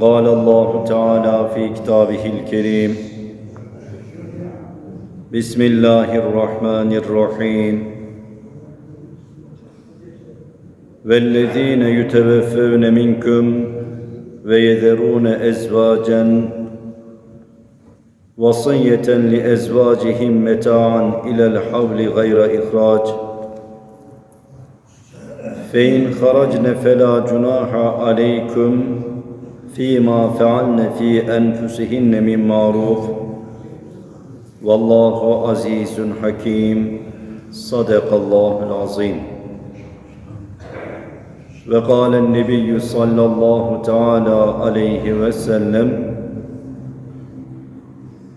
قال الله تعالى في كتابه الكريم بسم الله الرحمن الرحيم. والذين يتوفون منكم ويذرون أزواجا وصية لأزواجهم متاعا إلى الحول غير إخراج. فإن خرجن فلا جناح عليكم فيما فعلن في أنفسهن من معروف والله عزيز حكيم صدق الله العظيم وقال النبي صلى الله تعالى عليه وسلم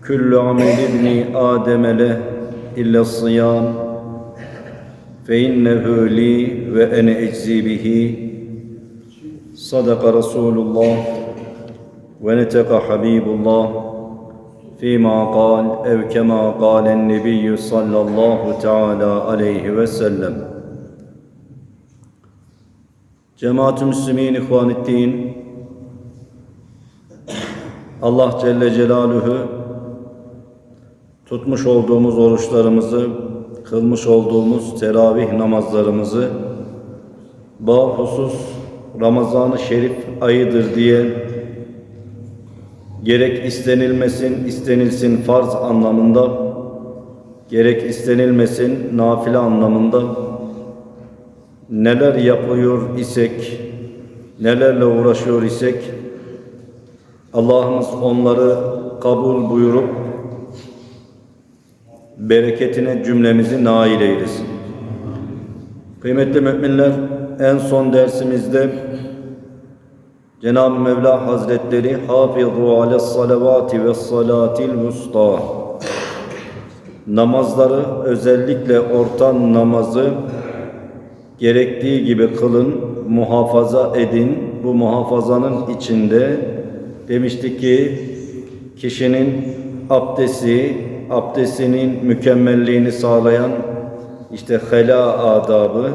كل عمل ابن آدم له إلا الصيام فإنه لي وأنا أجزي به صدق رسول الله ونتق حبيب الله فيما قال أو كما قال النبي صلى الله تعالى عليه وسلم Cemaat-ı Müslümin, İhvanettin, Allah Celle Celaluhu tutmuş olduğumuz oruçlarımızı, kılmış olduğumuz teravih namazlarımızı, bahusus Ramazan-ı Şerif ayıdır diye gerek istenilmesin, istenilsin farz anlamında, gerek istenilmesin nafile anlamında neler yapıyor isek, nelerle uğraşıyor isek, Allah'ımız onları kabul buyurup bereketine cümlemizi nail eylesin. Kıymetli müminler, en son dersimizde Cenab-ı Mevla Hazretleri Hafizu ales salavati ve salatil musta namazları özellikle orta namazı gerektiği gibi kılın, muhafaza edin. Bu muhafazanın içinde demiştik ki kişinin abdesti, abdestinin mükemmelliğini sağlayan işte hela adabı,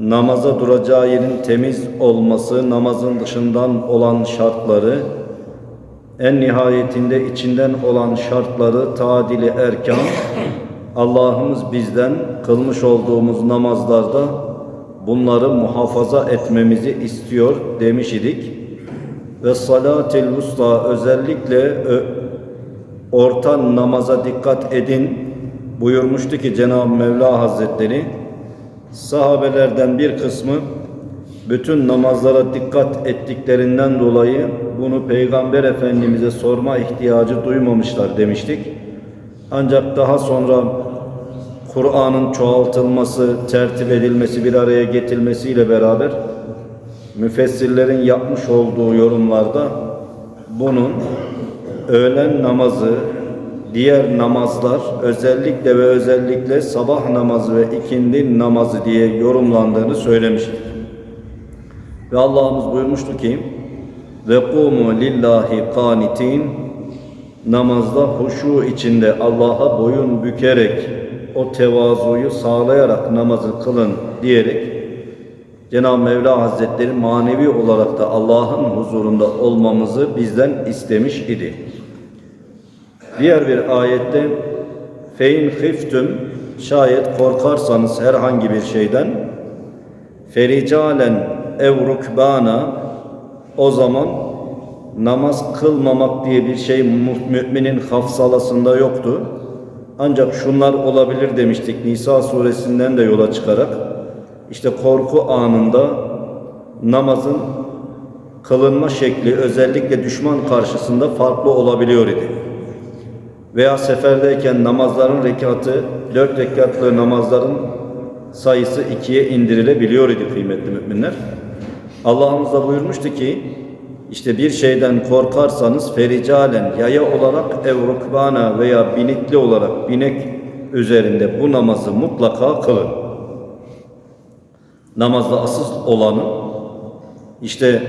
namaza duracağı yerin temiz olması, namazın dışından olan şartları, en nihayetinde içinden olan şartları tadili erkan, Allah'ımız bizden kılmış olduğumuz namazlarda bunları muhafaza etmemizi istiyor demiş idik. Ve salatil usta özellikle orta namaza dikkat edin buyurmuştu ki Cenab-ı Mevla Hazretleri sahabelerden bir kısmı bütün namazlara dikkat ettiklerinden dolayı bunu Peygamber Efendimiz'e sorma ihtiyacı duymamışlar demiştik. Ancak daha sonra Kur'an'ın çoğaltılması, tertip edilmesi, bir araya getirilmesiyle beraber müfessirlerin yapmış olduğu yorumlarda bunun öğlen namazı, diğer namazlar özellikle ve özellikle sabah namazı ve ikindi namazı diye yorumlandığını söylemiştir. Ve Allah'ımız buyurmuştu ki ve kumu lillahi kanitin namazda huşu içinde Allah'a boyun bükerek o tevazuyu sağlayarak namazı kılın diyerek Cenab-ı Mevla Hazretleri manevi olarak da Allah'ın huzurunda olmamızı bizden istemiş idi. Diğer bir ayette fein hiftüm şayet korkarsanız herhangi bir şeyden fericalen ev rukbana o zaman namaz kılmamak diye bir şey müminin hafsalasında yoktu. Ancak şunlar olabilir demiştik Nisa suresinden de yola çıkarak. İşte korku anında namazın kılınma şekli özellikle düşman karşısında farklı olabiliyor idi. Veya seferdeyken namazların rekatı, dört rekatlı namazların sayısı ikiye indirilebiliyor idi kıymetli müminler. Allah'ımız da buyurmuştu ki işte bir şeyden korkarsanız fericalen yaya olarak evrukbana veya binikli olarak binek üzerinde bu namazı mutlaka kılın. Namazda asıl olanı işte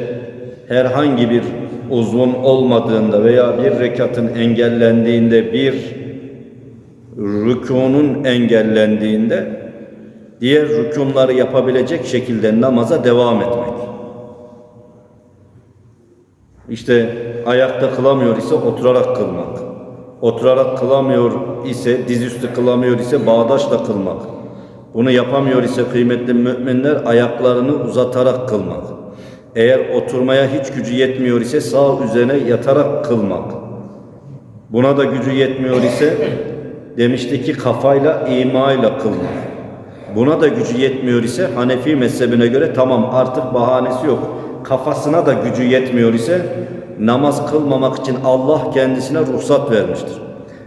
herhangi bir uzun olmadığında veya bir rekatın engellendiğinde bir rükunun engellendiğinde diğer rükunları yapabilecek şekilde namaza devam etmek. İşte ayakta kılamıyor ise oturarak kılmak. Oturarak kılamıyor ise, dizüstü kılamıyor ise bağdaşla kılmak. Bunu yapamıyor ise kıymetli müminler ayaklarını uzatarak kılmak. Eğer oturmaya hiç gücü yetmiyor ise sağ üzerine yatarak kılmak. Buna da gücü yetmiyor ise demişti ki kafayla imayla kılmak. Buna da gücü yetmiyor ise Hanefi mezhebine göre tamam artık bahanesi yok. Kafasına da gücü yetmiyor ise namaz kılmamak için Allah kendisine ruhsat vermiştir.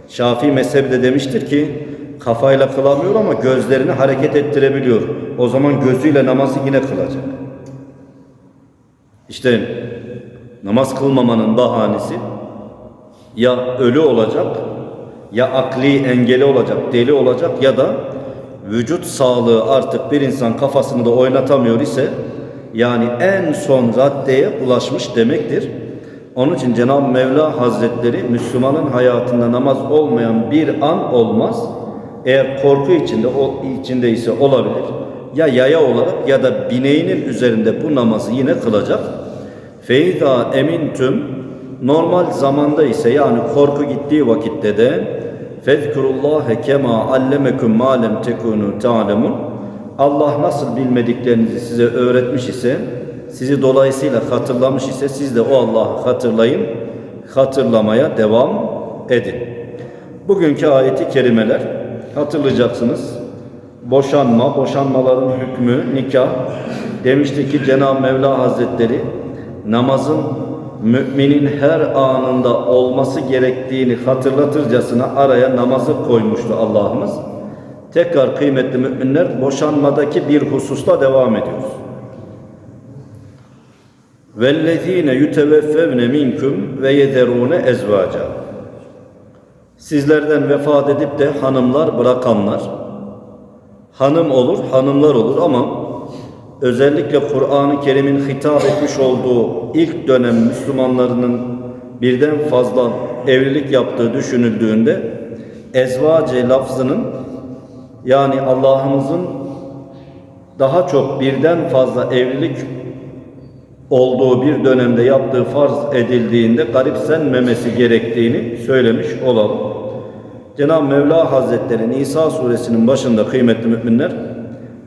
Şafii mezhebi de demiştir ki kafayla kılamıyor ama gözlerini hareket ettirebiliyor. O zaman gözüyle namazı yine kılacak. İşte namaz kılmamanın bahanesi ya ölü olacak ya akli engeli olacak, deli olacak ya da vücut sağlığı artık bir insan kafasını da oynatamıyor ise yani en son raddeye ulaşmış demektir. Onun için Cenab-ı Mevla Hazretleri Müslümanın hayatında namaz olmayan bir an olmaz. Eğer korku içinde o içinde ise olabilir. Ya yaya olarak ya da bineğinin üzerinde bu namazı yine kılacak. Feyda emintüm normal zamanda ise yani korku gittiği vakitte de fezkurullâhe kema allemekum ma lem tekunu ta'lemun Allah nasıl bilmediklerinizi size öğretmiş ise sizi dolayısıyla hatırlamış ise siz de o Allah'ı hatırlayın, hatırlamaya devam edin. Bugünkü ayeti kerimeler hatırlayacaksınız boşanma, boşanmaların hükmü, nikah demişti ki Cenab-ı Mevla Hazretleri namazın müminin her anında olması gerektiğini hatırlatırcasına araya namazı koymuştu Allah'ımız. Tekrar kıymetli müminler boşanmadaki bir hususla devam ediyoruz. Vellezine yuteveffevne minkum ve yederune ezvaca. Sizlerden vefat edip de hanımlar bırakanlar, hanım olur, hanımlar olur ama özellikle Kur'an-ı Kerim'in hitap etmiş olduğu ilk dönem Müslümanlarının birden fazla evlilik yaptığı düşünüldüğünde ezvace lafzının yani Allah'ımızın daha çok birden fazla evlilik olduğu bir dönemde yaptığı farz edildiğinde garipsenmemesi gerektiğini söylemiş olalım. Cenab-ı Mevla Hazretleri Nisa suresinin başında kıymetli müminler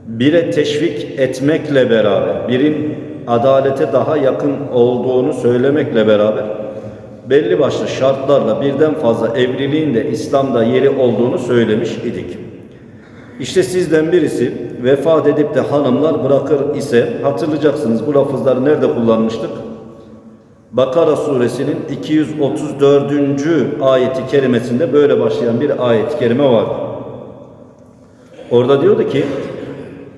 bire teşvik etmekle beraber birin adalete daha yakın olduğunu söylemekle beraber belli başlı şartlarla birden fazla evliliğin de İslam'da yeri olduğunu söylemiş idik. İşte sizden birisi vefat edip de hanımlar bırakır ise hatırlayacaksınız bu lafızları nerede kullanmıştık? Bakara suresinin 234. ayeti kerimesinde böyle başlayan bir ayet-i kerime var. Orada diyordu ki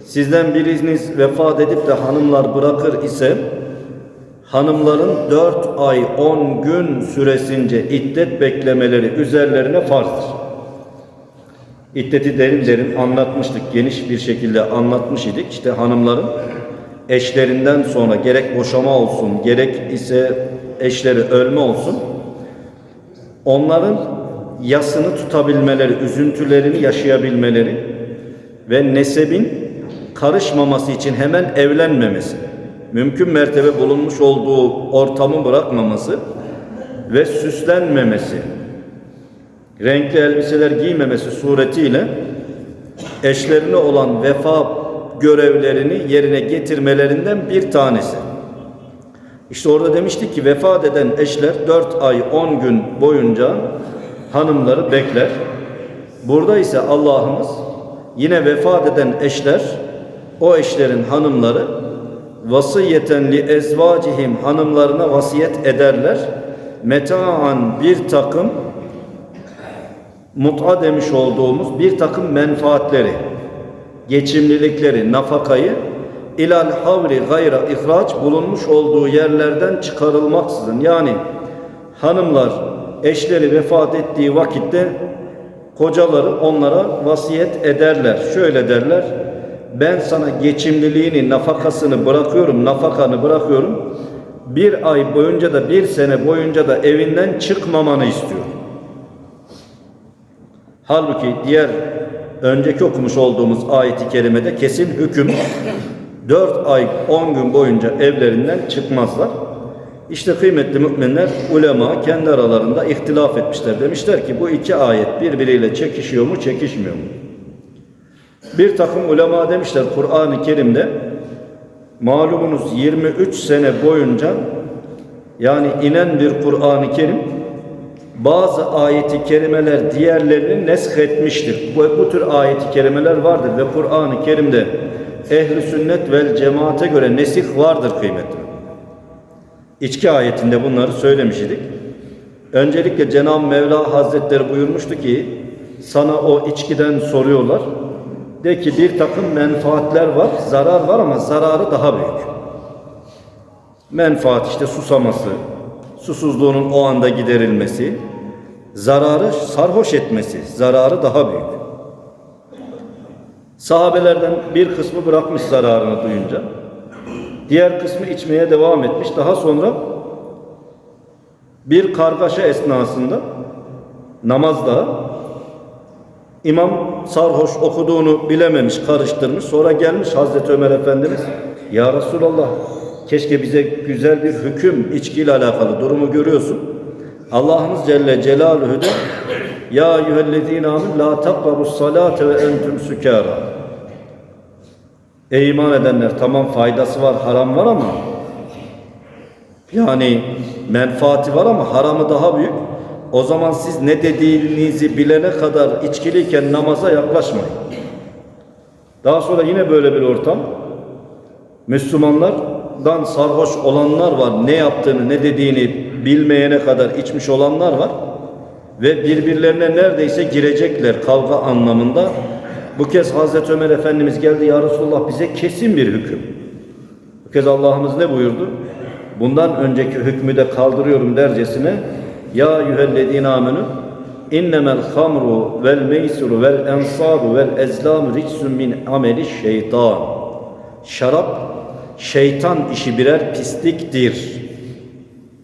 sizden biriniz vefat edip de hanımlar bırakır ise hanımların dört ay on gün süresince iddet beklemeleri üzerlerine farzdır. İddeti derin derin anlatmıştık. Geniş bir şekilde anlatmış idik. İşte hanımların eşlerinden sonra gerek boşama olsun, gerek ise eşleri ölme olsun. Onların yasını tutabilmeleri, üzüntülerini yaşayabilmeleri ve nesebin karışmaması için hemen evlenmemesi, mümkün mertebe bulunmuş olduğu ortamı bırakmaması ve süslenmemesi, renkli elbiseler giymemesi suretiyle eşlerine olan vefa görevlerini yerine getirmelerinden bir tanesi. İşte orada demiştik ki vefat eden eşler 4 ay 10 gün boyunca hanımları bekler. Burada ise Allah'ımız yine vefat eden eşler o eşlerin hanımları vasiyeten li ezvacihim hanımlarına vasiyet ederler. Metaan bir takım mut'a demiş olduğumuz bir takım menfaatleri, geçimlilikleri, nafakayı ilal havri gayra ihraç bulunmuş olduğu yerlerden çıkarılmaksızın yani hanımlar eşleri vefat ettiği vakitte kocaları onlara vasiyet ederler. Şöyle derler. Ben sana geçimliliğini, nafakasını bırakıyorum, nafakanı bırakıyorum. Bir ay boyunca da bir sene boyunca da evinden çıkmamanı istiyorum. Halbuki diğer önceki okumuş olduğumuz ayeti kerimede kesin hüküm 4 ay 10 gün boyunca evlerinden çıkmazlar. İşte kıymetli müminler ulema kendi aralarında ihtilaf etmişler. Demişler ki bu iki ayet birbiriyle çekişiyor mu çekişmiyor mu? Bir takım ulema demişler Kur'an-ı Kerim'de malumunuz 23 sene boyunca yani inen bir Kur'an-ı Kerim bazı ayeti kerimeler diğerlerini nesk etmiştir. Bu, bu tür ayeti kerimeler vardır ve Kur'an-ı Kerim'de ehli sünnet vel cemaate göre nesih vardır kıymetli. İçki ayetinde bunları söylemiş idik. Öncelikle Cenab-ı Mevla Hazretleri buyurmuştu ki sana o içkiden soruyorlar. De ki bir takım menfaatler var, zarar var ama zararı daha büyük. Menfaat işte susaması, susuzluğunun o anda giderilmesi, zararı sarhoş etmesi, zararı daha büyük. Sahabelerden bir kısmı bırakmış zararını duyunca. Diğer kısmı içmeye devam etmiş. Daha sonra bir kargaşa esnasında namazda imam sarhoş okuduğunu bilememiş, karıştırmış. Sonra gelmiş Hazreti Ömer Efendimiz Ya Resulallah keşke bize güzel bir hüküm içkiyle alakalı durumu görüyorsun. Allah'ımız Celle Celaluhu de Ya eyyühellezine amin la takrabus salate ve entüm sükara Ey iman edenler tamam faydası var, haram var ama yani menfaati var ama haramı daha büyük. O zaman siz ne dediğinizi bilene kadar içkiliyken namaza yaklaşmayın. Daha sonra yine böyle bir ortam. Müslümanlardan sarhoş olanlar var. Ne yaptığını, ne dediğini bilmeyene kadar içmiş olanlar var. Ve birbirlerine neredeyse girecekler kavga anlamında. Bu kez Hazreti Ömer Efendimiz geldi ya Resulullah bize kesin bir hüküm. Bu kez Allah'ımız ne buyurdu? Bundan önceki hükmü de kaldırıyorum dercesine Ya yühellezine amenü innemel hamru vel meysuru vel ensabu vel ezlamu ricsun min ameli şeytan Şarap şeytan işi birer pisliktir.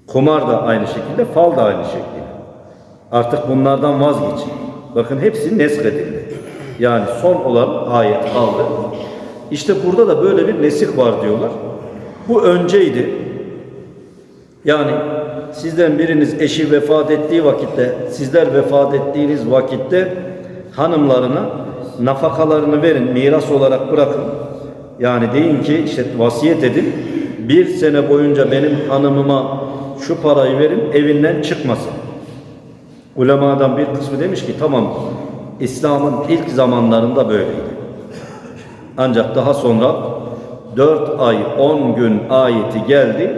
Kumar da aynı şekilde, fal da aynı şekilde. Artık bunlardan vazgeçin. Bakın hepsi neskredildi. Yani son olan ayet kaldı. İşte burada da böyle bir nesih var diyorlar. Bu önceydi. Yani sizden biriniz eşi vefat ettiği vakitte, sizler vefat ettiğiniz vakitte hanımlarına nafakalarını verin, miras olarak bırakın. Yani deyin ki işte vasiyet edin. Bir sene boyunca benim hanımıma şu parayı verin, evinden çıkmasın. Ulemadan bir kısmı demiş ki tamam İslam'ın ilk zamanlarında böyleydi. Ancak daha sonra 4 ay 10 gün ayeti geldi.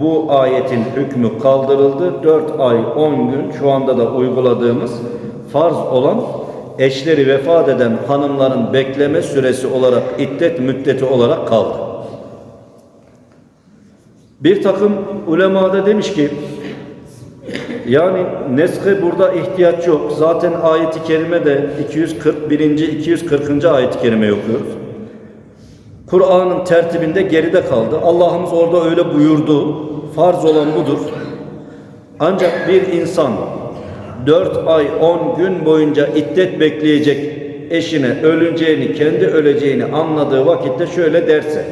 Bu ayetin hükmü kaldırıldı. 4 ay 10 gün şu anda da uyguladığımız farz olan eşleri vefat eden hanımların bekleme süresi olarak iddet müddeti olarak kaldı. Bir takım ulemada demiş ki yani neske burada ihtiyaç yok. Zaten ayeti kerime de 241. 240. ayet-i kerime okuyoruz. Kur'an'ın tertibinde geride kaldı. Allah'ımız orada öyle buyurdu. Farz olan budur. Ancak bir insan 4 ay 10 gün boyunca iddet bekleyecek eşine öleceğini, kendi öleceğini anladığı vakitte şöyle derse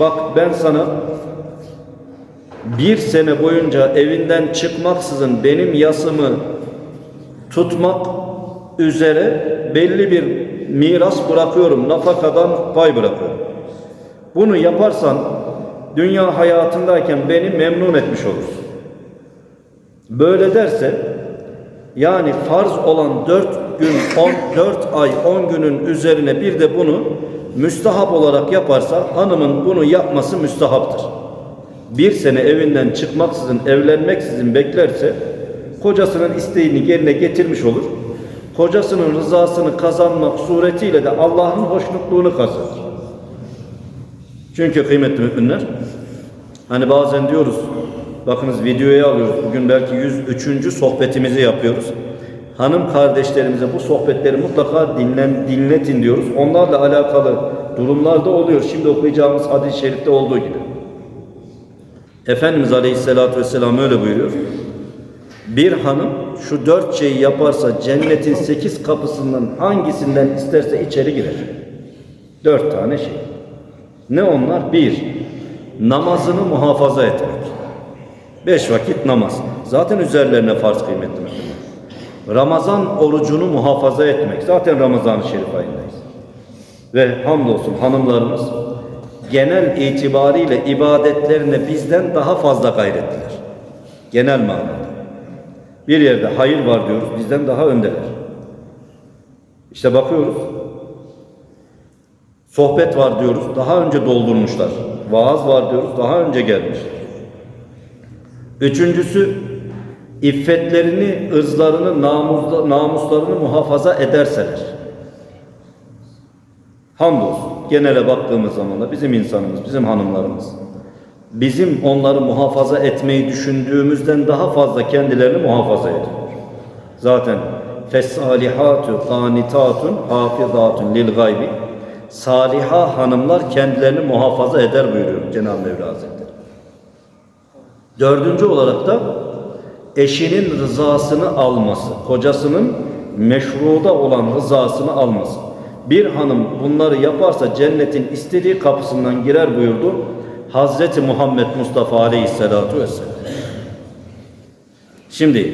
Bak ben sana bir sene boyunca evinden çıkmaksızın benim yasımı tutmak üzere belli bir miras bırakıyorum, nafakadan pay bırakıyorum. Bunu yaparsan dünya hayatındayken beni memnun etmiş olursun. Böyle derse yani farz olan dört gün, on, dört ay, on günün üzerine bir de bunu müstahap olarak yaparsa hanımın bunu yapması müstahaptır bir sene evinden çıkmaksızın, evlenmeksizin beklerse kocasının isteğini yerine getirmiş olur. Kocasının rızasını kazanmak suretiyle de Allah'ın hoşnutluğunu kazanır. Çünkü kıymetli müminler hani bazen diyoruz bakınız videoya alıyoruz. Bugün belki 103. sohbetimizi yapıyoruz. Hanım kardeşlerimize bu sohbetleri mutlaka dinlen, dinletin diyoruz. Onlarla alakalı durumlarda oluyor. Şimdi okuyacağımız hadis-i şerifte olduğu gibi. Efendimiz Aleyhisselatü Vesselam öyle buyuruyor. Bir hanım şu dört şeyi yaparsa cennetin sekiz kapısından hangisinden isterse içeri girer. Dört tane şey. Ne onlar? Bir, namazını muhafaza etmek. Beş vakit namaz. Zaten üzerlerine farz kıymetli müslüman. Ramazan orucunu muhafaza etmek. Zaten Ramazan-ı Şerif ayındayız. Ve hamdolsun hanımlarımız genel itibariyle ibadetlerine bizden daha fazla gayretliler. Genel manada. Bir yerde hayır var diyoruz, bizden daha öndeler. İşte bakıyoruz, sohbet var diyoruz, daha önce doldurmuşlar. Vaaz var diyoruz, daha önce gelmiş. Üçüncüsü, iffetlerini, ırzlarını, namusla, namuslarını muhafaza ederseler. Hamdolsun. Genele baktığımız zaman da bizim insanımız, bizim hanımlarımız, bizim onları muhafaza etmeyi düşündüğümüzden daha fazla kendilerini muhafaza ediyor. Zaten fessalihatu qanitatun hafizatun lil gaybi saliha hanımlar kendilerini muhafaza eder buyuruyor Cenab-ı Mevla Hazretleri. Dördüncü olarak da eşinin rızasını alması, kocasının meşruda olan rızasını alması. Bir hanım bunları yaparsa cennetin istediği kapısından girer buyurdu. Hazreti Muhammed Mustafa Aleyhisselatu Vesselam. Şimdi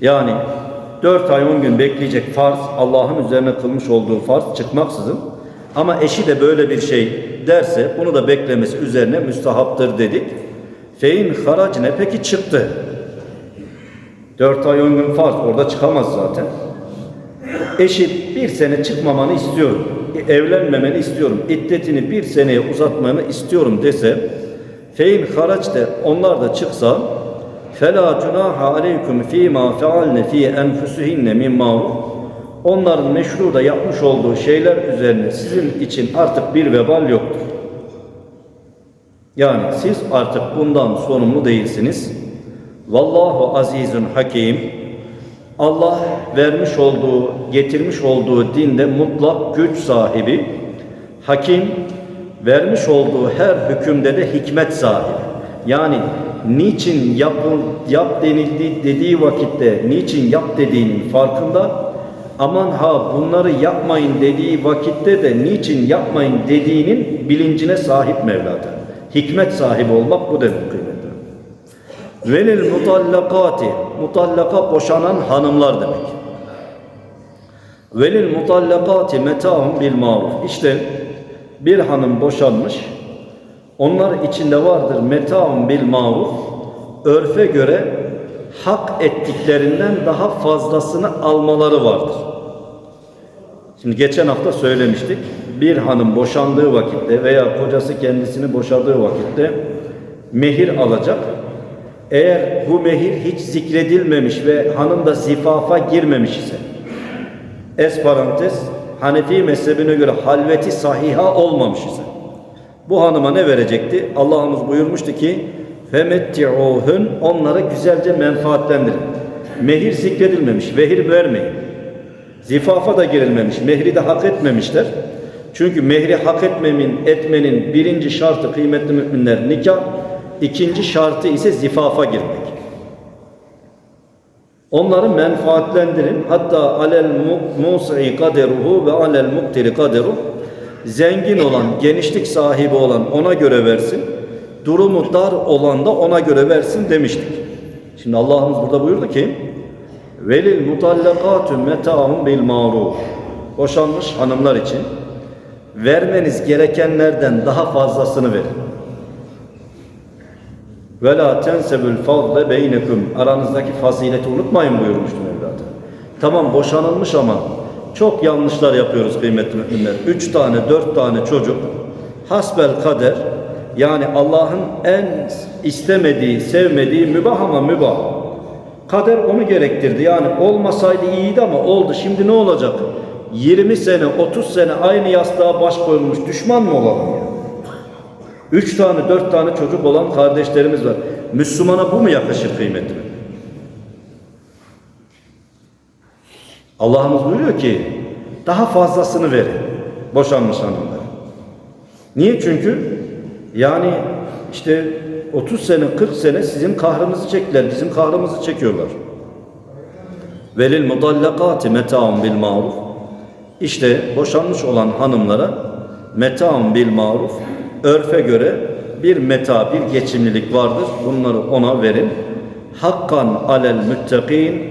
yani dört ay on gün bekleyecek farz Allah'ın üzerine kılmış olduğu farz çıkmaksızın ama eşi de böyle bir şey derse bunu da beklemesi üzerine müstahaptır dedik. Fein harac ne peki çıktı. Dört ay on gün farz orada çıkamaz zaten. Eşi bir sene çıkmamanı istiyorum. Evlenmemeni istiyorum. İddetini bir seneye uzatmanı istiyorum dese fein haraç de onlar da çıksa fela cunaha aleykum fîmâ fealne fî enfusihinne min ma'ruf onların meşruda yapmış olduğu şeyler üzerine sizin için artık bir vebal yoktur. Yani siz artık bundan sorumlu değilsiniz. Vallahu azizun hakim. Allah vermiş olduğu, getirmiş olduğu dinde mutlak güç sahibi, hakim, vermiş olduğu her hükümde de hikmet sahibi. Yani niçin yapın, yap denildi dediği vakitte niçin yap dediğinin farkında, aman ha bunları yapmayın dediği vakitte de niçin yapmayın dediğinin bilincine sahip Mevla'da. Hikmet sahibi olmak bu demek kıymetli. Velil mutallakati, mutallaka boşanan hanımlar demek. Velil mutallakati meta'un bil maruf. İşte bir hanım boşanmış, onlar içinde vardır meta'un bil maruf, örfe göre hak ettiklerinden daha fazlasını almaları vardır. Şimdi geçen hafta söylemiştik. Bir hanım boşandığı vakitte veya kocası kendisini boşadığı vakitte mehir alacak. Eğer bu mehir hiç zikredilmemiş ve hanım da zifafa girmemiş ise es parantez Hanefi mezhebine göre halveti sahiha olmamış ise bu hanıma ne verecekti? Allah'ımız buyurmuştu ki femetti'uhun onlara güzelce menfaatlendirin. Mehir zikredilmemiş, vehir vermeyin. Zifafa da girilmemiş, mehri de hak etmemişler. Çünkü mehri hak etmemin, etmenin birinci şartı kıymetli müminler nikah, ikinci şartı ise zifafa girmek. Onları menfaatlendirin. Hatta alel mus'i kaderuhu ve alel muktiri kaderuh. Zengin olan, genişlik sahibi olan ona göre versin. Durumu dar olan da ona göre versin demiştik. Şimdi Allah'ımız burada buyurdu ki Velil mutallakatü meta'un bil maruf. Boşanmış hanımlar için vermeniz gerekenlerden daha fazlasını verin. Ve la tensebül fadle. Aranızdaki fazileti unutmayın buyurmuştu Mevla. Tamam boşanılmış ama çok yanlışlar yapıyoruz kıymetli müminler. Üç tane, dört tane çocuk hasbel kader yani Allah'ın en istemediği, sevmediği mübah ama mübah. Kader onu gerektirdi. Yani olmasaydı iyiydi ama oldu. Şimdi ne olacak? 20 sene, 30 sene aynı yastığa baş koyulmuş düşman mı olalım ya? Üç tane, dört tane çocuk olan kardeşlerimiz var. Müslümana bu mu yakışır kıymetli? Allah'ımız buyuruyor ki daha fazlasını verin boşanmış hanımlara. Niye? Çünkü yani işte 30 sene 40 sene sizin kahrınızı çektiler, bizim kahrımızı çekiyorlar. Velil mudallakati metaun bil maruf. İşte boşanmış olan hanımlara metaun bil maruf örfe göre bir meta, bir geçimlilik vardır. Bunları ona verin. Hakkan alel müttakin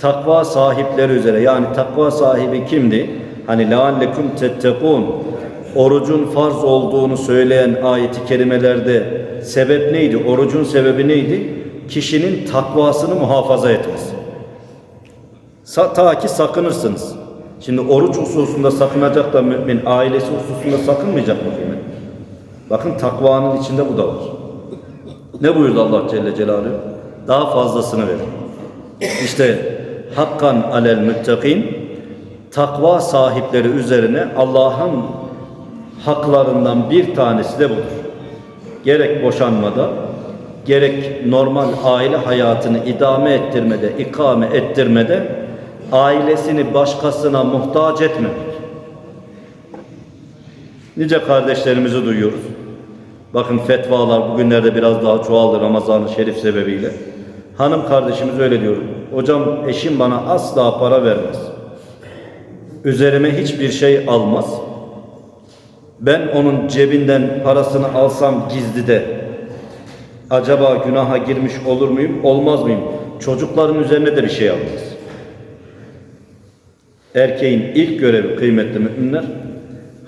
takva sahipleri üzere yani takva sahibi kimdi? Hani leallekum tettekun orucun farz olduğunu söyleyen ayeti kerimelerde sebep neydi? Orucun sebebi neydi? Kişinin takvasını muhafaza etmesi. Ta ki sakınırsınız. Şimdi oruç hususunda sakınacak da mümin ailesi hususunda sakınmayacak mı mümin? Bakın takvanın içinde bu da var. Ne buyurdu Allah Celle Celaluhu? Daha fazlasını verin. İşte hakkan alel müttakin takva sahipleri üzerine Allah'ın haklarından bir tanesi de budur. Gerek boşanmada, gerek normal aile hayatını idame ettirmede, ikame ettirmede ailesini başkasına muhtaç etmemek. Nice kardeşlerimizi duyuyoruz. Bakın fetvalar bugünlerde biraz daha çoğaldı Ramazan-ı Şerif sebebiyle. Hanım kardeşimiz öyle diyor. Hocam eşim bana asla para vermez. Üzerime hiçbir şey almaz. Ben onun cebinden parasını alsam gizlide acaba günaha girmiş olur muyum, olmaz mıyım? Çocukların üzerine de bir şey almaz. Erkeğin ilk görevi kıymetli müminler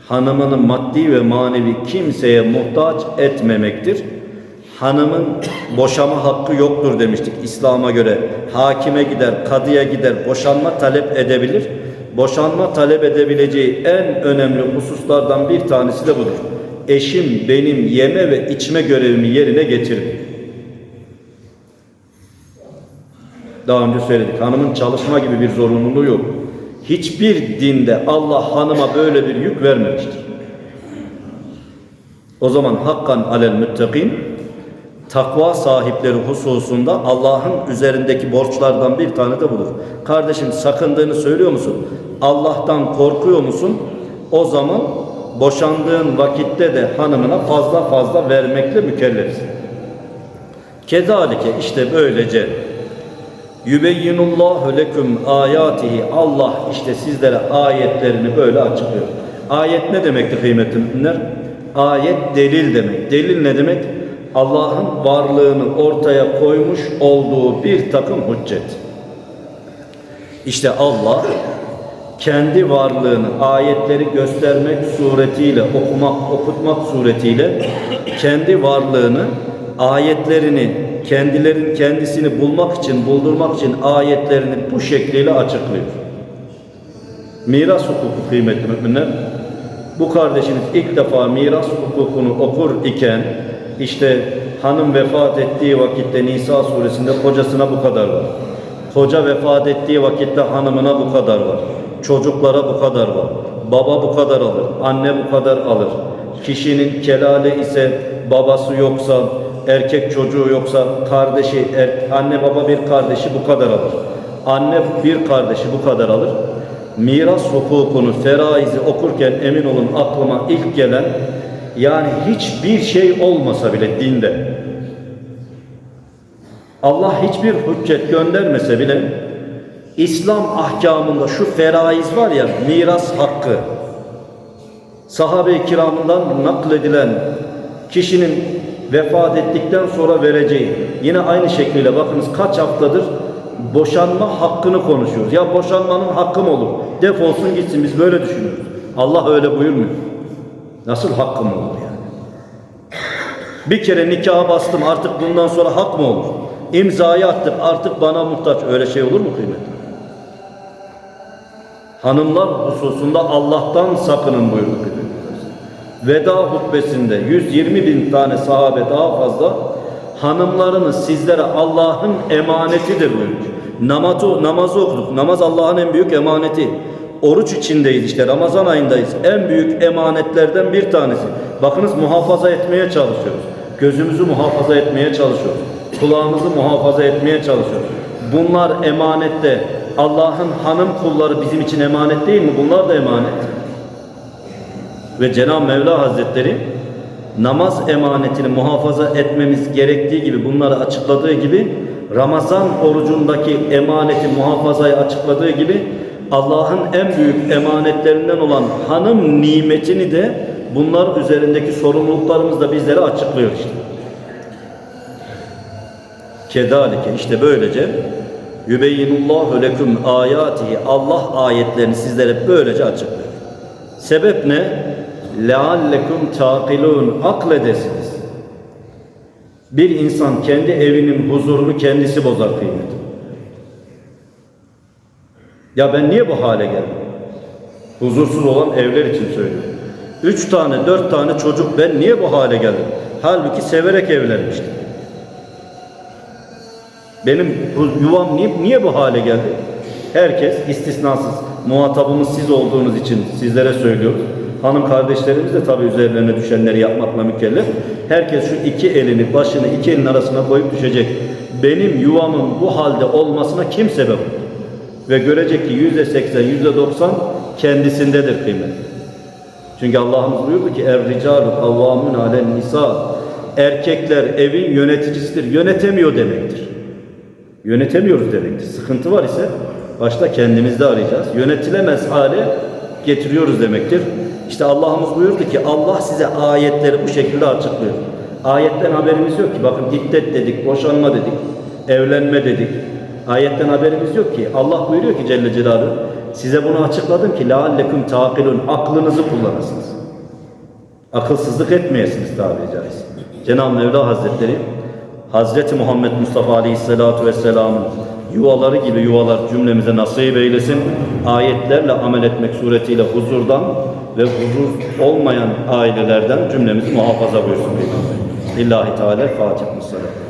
hanımını maddi ve manevi kimseye muhtaç etmemektir. Hanımın boşama hakkı yoktur demiştik İslam'a göre. Hakime gider, kadıya gider, boşanma talep edebilir. Boşanma talep edebileceği en önemli hususlardan bir tanesi de budur. Eşim benim yeme ve içme görevimi yerine getirmiyor. Daha önce söyledik. Hanımın çalışma gibi bir zorunluluğu yok. Hiçbir dinde Allah hanıma böyle bir yük vermemiştir. O zaman hakkan alel müttakin takva sahipleri hususunda Allah'ın üzerindeki borçlardan bir tane de budur. Kardeşim sakındığını söylüyor musun? Allah'tan korkuyor musun? O zaman boşandığın vakitte de hanımına fazla fazla vermekle mükellefsin. Kezalike işte böylece Yübeyyinullahu leküm ayatihi Allah işte sizlere ayetlerini böyle açıklıyor. Ayet ne demekti kıymetli müminler? Ayet delil demek. Delil ne demek? Allah'ın varlığını ortaya koymuş olduğu bir takım hüccet. İşte Allah kendi varlığını ayetleri göstermek suretiyle, okumak, okutmak suretiyle kendi varlığını, ayetlerini, kendilerin kendisini bulmak için, buldurmak için ayetlerini bu şekliyle açıklıyor. Miras hukuku kıymetli müminler. Bu kardeşiniz ilk defa miras hukukunu okur iken işte hanım vefat ettiği vakitte Nisa suresinde kocasına bu kadar var. Koca vefat ettiği vakitte hanımına bu kadar var. Çocuklara bu kadar var. Baba bu kadar alır. Anne bu kadar alır. Kişinin kelale ise babası yoksa, erkek çocuğu yoksa kardeşi, er, anne baba bir kardeşi bu kadar alır. Anne bir kardeşi bu kadar alır. Miras hukukunu, feraizi okurken emin olun aklıma ilk gelen yani hiçbir şey olmasa bile dinde Allah hiçbir hüccet göndermese bile İslam ahkamında şu feraiz var ya miras hakkı sahabe-i kiramından nakledilen kişinin vefat ettikten sonra vereceği yine aynı şekliyle bakınız kaç haftadır boşanma hakkını konuşuyoruz. Ya boşanmanın hakkı mı olur? Defolsun gitsin biz böyle düşünüyoruz. Allah öyle buyurmuyor. Nasıl hakkım olur yani? Bir kere nikaha bastım artık bundan sonra hak mı olur? İmzayı attım artık bana muhtaç. Öyle şey olur mu kıymetli? Hanımlar hususunda Allah'tan sakının buyurdu. Veda hutbesinde 120 bin tane sahabe daha fazla hanımlarını sizlere Allah'ın emanetidir buyurmuş. Namazı, namazı okuduk. Namaz Allah'ın en büyük emaneti. Oruç içindeyiz işte Ramazan ayındayız. En büyük emanetlerden bir tanesi. Bakınız muhafaza etmeye çalışıyoruz. Gözümüzü muhafaza etmeye çalışıyoruz. Kulağımızı muhafaza etmeye çalışıyoruz. Bunlar emanette. Allah'ın hanım kulları bizim için emanet değil mi? Bunlar da emanet. Ve Cenab-ı Mevla Hazretleri namaz emanetini muhafaza etmemiz gerektiği gibi bunları açıkladığı gibi Ramazan orucundaki emaneti muhafazayı açıkladığı gibi Allah'ın en büyük emanetlerinden olan hanım nimetini de bunlar üzerindeki sorumluluklarımızla bizlere açıklıyor işte. Kedalike işte böylece yübeyyinullahu leküm ayatihi Allah ayetlerini sizlere böylece açıklıyor. Sebep ne? Leallekum taqilun akledesiniz. Bir insan kendi evinin huzurunu kendisi bozar kıymeti. Ya ben niye bu hale geldim? Huzursuz olan evler için söylüyorum. Üç tane, dört tane çocuk ben niye bu hale geldim? Halbuki severek evlenmiştim. Benim yuvam niye, niye bu hale geldi? Herkes istisnasız muhatabımız siz olduğunuz için sizlere söylüyoruz. Hanım kardeşlerimiz de tabii üzerlerine düşenleri yapmakla mükellef. Herkes şu iki elini, başını iki elin arasına koyup düşecek. Benim yuvamın bu halde olmasına kim sebep? Ve görecek ki yüzde seksen, yüzde doksan kendisindedir kıymet. Çünkü Allah'ımız buyurdu ki Er-ricalu kavvamun alen nisa Erkekler evin yöneticisidir. Yönetemiyor demektir. Yönetemiyoruz demektir. Sıkıntı var ise başta kendimizde arayacağız. Yönetilemez hale getiriyoruz demektir. İşte Allah'ımız buyurdu ki Allah size ayetleri bu şekilde açıklıyor. Ayetten haberimiz yok ki. Bakın iddet dedik, boşanma dedik, evlenme dedik. Ayetten haberimiz yok ki. Allah buyuruyor ki Celle Celaluhu size bunu açıkladım ki leallekum taqilun aklınızı kullanasınız. Akılsızlık etmeyesiniz tabiri caiz. Cenab-ı Mevla Hazretleri Hazreti Muhammed Mustafa Aleyhisselatu Vesselam'ın yuvaları gibi yuvalar cümlemize nasip eylesin. Ayetlerle amel etmek suretiyle huzurdan ve huzur olmayan ailelerden cümlemizi muhafaza buyursun. İllahi Teala Fatiha. Musallam.